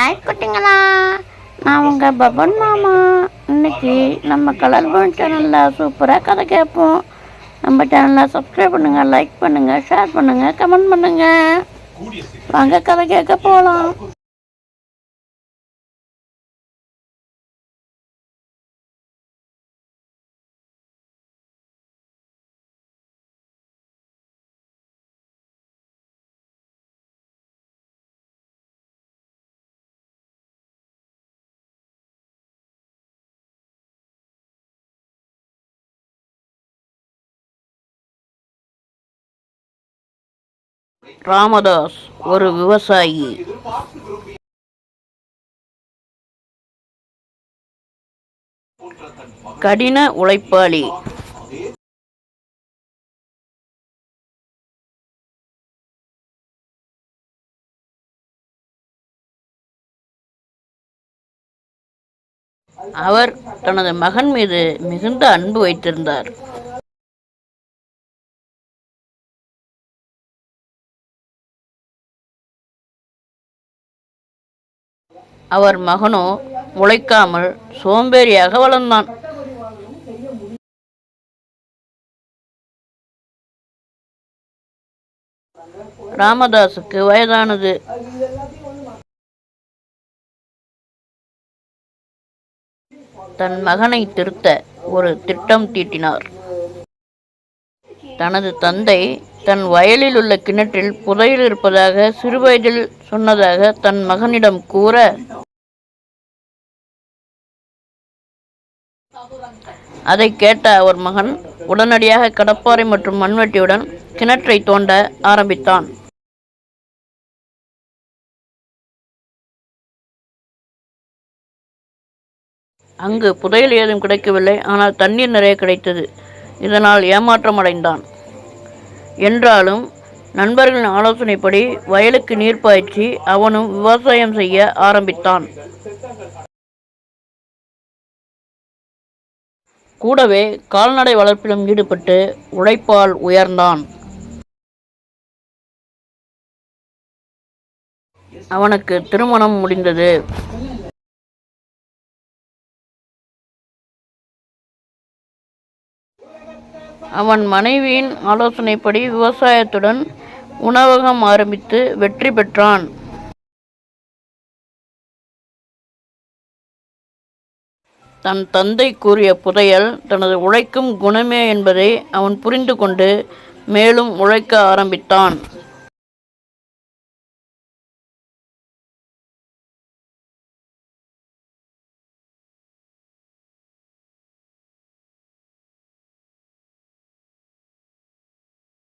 Hi குட்டிங்களா நான் உங்கள் பபன் மாமா. இன்னைக்கு நம்ம கலர் பவன் சேனலில் சூப்பராக கதை கேட்போம். நம்ம சேனலில் சப்ஸ்கிரைப் பண்ணுங்கள் லைக் பண்ணுங்கள் ஷேர் பண்ணுங்கள் கமெண்ட் பண்ணுங்கள் வாங்க கதை கேட்க போகலாம் ராமதாஸ் ஒரு விவசாயி. கடின உழைப்பாளி. அவர் தனது மகன் மீது மிகுந்த அன்பு வைத்திருந்தார். அவர் மகனோ உழைக்காமல் சோம்பேறியாக வளர்ந்தான். ராமதாஸுக்கு வயதானது. தன் மகனை திருத்த ஒரு திட்டம் தீட்டினார். தனது தந்தை தன் வயலில் உள்ள கிணற்றில் புதையில் இருப்பதாக சிறுவயதில் சொன்னதாக தன் மகனிடம் கூற அதை கேட்ட அவர் மகன் உடனடியாக கடப்பாறை மற்றும் மண்வெட்டியுடன் கிணற்றை தோண்ட ஆரம்பித்தான். அங்கு புதையல் ஏதும் கிடைக்கவில்லை ஆனால் தண்ணீர் நிறைய கிடைத்தது. இதனால் ஏமாற்றமடைந்தான் என்றாலும் நண்பர்களின் ஆலோசனைப்படி வயலுக்கு நீர் பாய்ச்சி அவனும் விவசாயம் செய்ய ஆரம்பித்தான். கூடவே கால்நடை வளர்ப்பிலும் ஈடுபட்டு உழைப்பால் உயர்ந்தான். அவனுக்கு திருமணம் முடிந்தது. அவன் மனைவியின் ஆலோசனைப்படி விவசாயத்துடன் உணவகம் ஆரம்பித்து வெற்றி பெற்றான். தன் தந்தை கூறிய புதையல் தனது உழைக்கும் குணமே என்பதை அவன் புரிந்து கொண்டு மேலும் உழைக்க ஆரம்பித்தான்.